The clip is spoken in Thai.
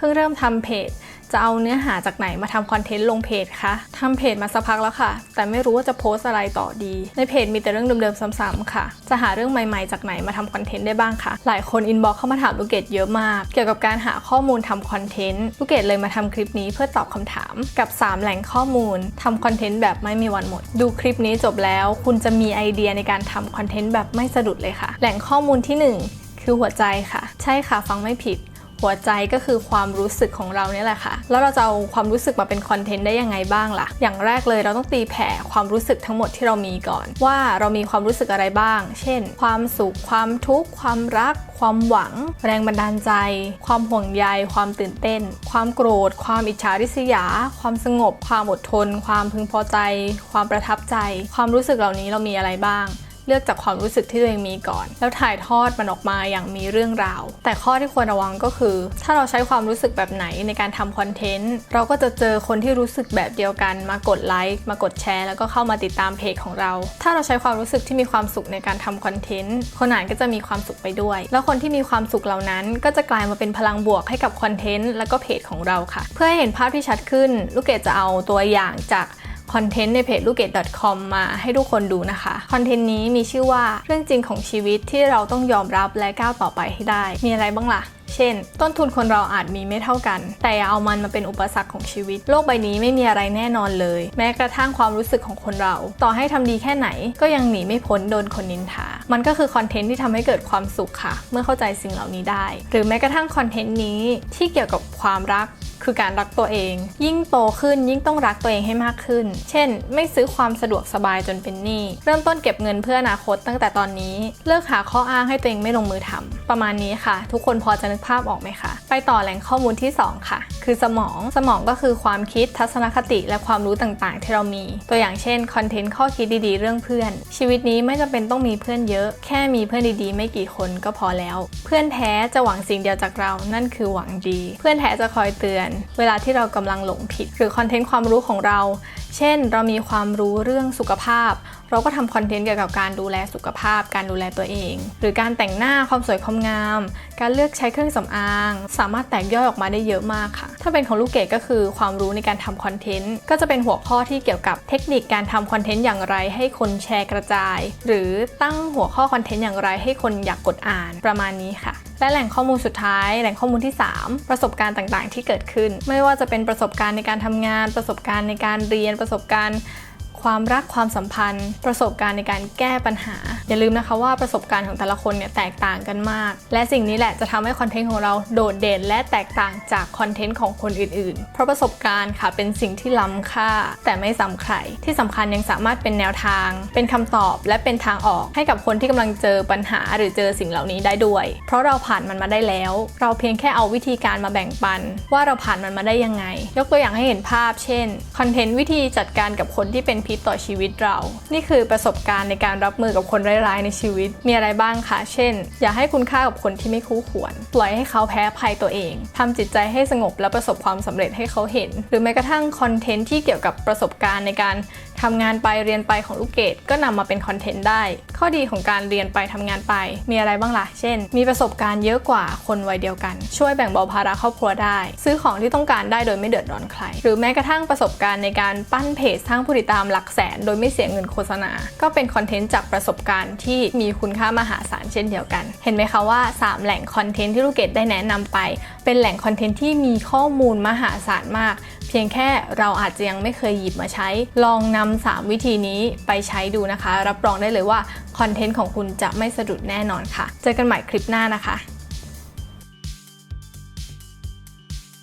พิ่งเริ่มทำเพจ จะเอาเนื้อหาจากไหนมาทำคอนเทนต์ลงเพจคะทำเพจมาสักพักแล้วค่ะ แต่ไม่รู้ว่าจะโพสอะไรต่อดี ในเพจมีแต่เรื่องเดิมๆซ้ำๆค่ะ จะหาเรื่องใหม่ๆจากไหนมาทำคอนเทนต์ได้บ้างคะหลายคนอินบ็อกเข้ามาถามลูกเกดเยอะมาก เกี่ยวกับการหาข้อมูลทำคอนเทนต์ลูกเกดเลยมาทำคลิปนี้เพื่อตอบคำถาม กับ 3 แหล่งข้อมูลทำคอนเทนต์แบบไม่มีวันหมด ดูคลิปนี้จบแล้ว คุณจะมีไอเดียในการทำคอนเทนต์แบบไม่สะดุดเลยค่ะ แหล่งข้อมูลที่หนึ่งคือหัวใจค่ะ ใช่ค่ะฟังไม่ผิด หัวใจก็คือความรู้สึกของเราเนี่ยแหละค่ะ แล้วเราจะเอาความรู้สึกมาเป็นคอนเทนต์ได้ยังไงบ้างล่ะ อย่างแรกเลยเราต้องตีแผ่ความรู้สึกทั้งหมดที่เรามีก่อน ว่าเรามีความรู้สึกอะไรบ้าง เช่น ความสุข ความทุกข์ ความรัก ความหวัง แรงบันดาลใจ ความห่วงใย ความตื่นเต้น ความโกรธ ความอิจฉาริษยา ความสงบ ความอดทน ความพึงพอใจ ความประทับใจ ความรู้สึกเหล่านี้เรามีอะไรบ้าง เลือกจากความรู้สึกที่ตัวเองมีก่อน แล้วถ่ายทอดมันออกมาอย่างมีเรื่องราว แต่ข้อที่ควรระวังก็คือ ถ้าเราใช้ความรู้สึกแบบไหนในการทำคอนเทนต์เราก็จะเจอคนที่รู้สึกแบบเดียวกัน มากดไลค์มากดแชร์ แล้วก็เข้ามาติดตามเพจของเรา ถ้าเราใช้ความรู้สึกที่มีความสุขในการทำคอนเทนต์คนอ่านก็จะมีความสุขไปด้วย แล้วคนที่มีความสุขเหล่านั้น ก็จะกลายมาเป็นพลังบวกให้กับคอนเทนต์แล้วก็เพจของเราค่ะ เพื่อให้เห็นภาพที่ชัดขึ้นลูกเกดจะเอาตัวอย่างจาก คอนเทนต์ในเพจลูกเกด .com มาให้ทุกคนดูนะคะ คอนเทนต์นี้มีชื่อว่าเรื่องจริงของชีวิตที่เราต้องยอมรับและก้าวต่อไปให้ได้ มีอะไรบ้างล่ะเช่น ต้นทุนคนเราอาจมีไม่เท่ากัน แต่อย่าเอามันมาเป็นอุปสรรคของชีวิต โลกใบนี้ไม่มีอะไรแน่นอนเลย แม้กระทั่งความรู้สึกของคนเรา ต่อให้ทำดีแค่ไหน ก็ยังหนีไม่พ้นโดนคนนินทา มันก็คือคอนเทนต์ที่ทำให้เกิดความสุขค่ะ เมื่อเข้าใจสิ่งเหล่านี้ได้ หรือแม้กระทั่งคอนเทนต์นี้ที่เกี่ยวกับความรัก คือการรักตัวเอง ยิ่งโตขึ้นยิ่งต้องรักตัวเองให้มากขึ้น เช่น ไม่ซื้อความสะดวกสบายจนเป็นหนี้ เริ่มต้นเก็บเงินเพื่ออนาคตตั้งแต่ตอนนี้ เลิกหาข้ออ้างให้ตัวเองไม่ลงมือทำประมาณนี้ค่ะ ทุกคนพอจะนึกภาพออกไหมคะ ไปต่อแหล่งข้อมูลที่ 2 ค่ะ คือสมอง สมองก็คือความคิดทัศนคติและความรู้ต่างๆ ที่เรามี ตัวอย่างเช่นคอนเทนต์ข้อคิดดีๆ เรื่องเพื่อน ชีวิตนี้ไม่จำเป็นต้องมีเพื่อนเยอะ แค่มีเพื่อนดีๆ ไม่กี่คนก็พอแล้ว เพื่อนแท้จะหวังสิ่งเดียวจากเรา นั่นคือหวังดี เพื่อนแท้จะคอยเตือนเวลาที่เรากำลังหลงผิด หรือคอนเทนต์ความรู้ของเรา เช่น เรามีความรู้เรื่องสุขภาพ เราก็ทำคอนเทนต์เกี่ยวกับการดูแลสุขภาพ การดูแลตัวเอง หรือการแต่งหน้าความสวยความงาม การเลือกใช้เครื่องสำอาง สามารถแตกย่อยออกมาได้เยอะมากค่ะ ถ้าเป็นของลูกเกดก็คือความรู้ในการทำคอนเทนต์ก็จะเป็นหัวข้อที่เกี่ยวกับเทคนิคการทำคอนเทนต์อย่างไรให้คนแชร์กระจาย หรือตั้งหัวข้อคอนเทนต์อย่างไรให้คนอยากกดอ่านประมาณนี้ค่ะ และแหล่งข้อมูลสุดท้าย แหล่งข้อมูลที่ 3 ประสบการณ์ต่างๆ ที่เกิดขึ้น ไม่ว่าจะเป็นประสบการณ์ในการทำงาน ประสบการณ์ในการเรียนประสบการณ์ ความรักความสัมพันธ์ ประสบการณ์ในการแก้ปัญหา อย่าลืมนะคะว่าประสบการณ์ของแต่ละคนเนี่ยแตกต่างกันมาก และสิ่งนี้แหละจะทำให้คอนเทนต์ของเราโดดเด่น และแตกต่างจากคอนเทนต์ของคนอื่นๆ เพราะประสบการณ์ค่ะเป็นสิ่งที่ล้ำค่า แต่ไม่ซ้ำใครที่สำคัญยังสามารถเป็นแนวทาง เป็นคำตอบและเป็นทางออกให้กับคนที่กำลังเจอปัญหาหรือเจอสิ่งเหล่านี้ได้ด้วย เพราะเราผ่านมันมาได้แล้ว เราเพียงแค่เอาวิธีการมาแบ่งปัน ว่าเราผ่านมันมาได้ยังไง ยกตัวอย่างให้เห็นภาพ เช่นคอนเทนต์วิธีจัดการกับคนที่เป็นพิษต่อชีวิตเรา นี่คือประสบการณ์ในการรับมือกับคนร้ายๆในชีวิต มีอะไรบ้างคะ เช่น อย่าให้คุณค่ากับคนที่ไม่คู่ควร ปล่อยให้เขาแพ้ภัยตัวเองทำจิตใจให้สงบและประสบความสำเร็จให้เขาเห็น หรือแม้กระทั่งคอนเทนต์ที่เกี่ยวกับประสบการณ์ในการ ทำงานไปเรียนไปของลูกเกดก็นำมาเป็นคอนเทนต์ได้ ข้อดีของการเรียนไปทำงานไป มีอะไรบ้างล่ะ เช่น มีประสบการณ์เยอะกว่าคนวัยเดียวกัน ช่วยแบ่งเบาภาระครอบครัวได้ ซื้อของที่ต้องการได้โดยไม่เดือดร้อนใคร หรือแม้กระทั่งประสบการณ์ในการปั้นเพจสร้างผู้ติดตามหลักแสน โดยไม่เสียเงินโฆษณา ก็เป็นคอนเทนต์จากประสบการณ์ที่มีคุณค่ามหาศาลเช่นเดียวกัน เห็นไหมคะว่า 3 แหล่งคอนเทนต์ที่ลูกเกดได้แนะนำไป เป็นแหล่งคอนเทนต์ที่มีข้อมูลมหาศาลมาก เพียงแค่เราอาจจะยังไม่เคยหยิบมาใช้ ลองนำ3วิธีนี้ไปใช้ดูนะคะ รับรองได้เลยว่าคอนเทนต์ของคุณจะไม่สะดุดแน่นอนค่ะ เจอกันใหม่คลิปหน้านะคะ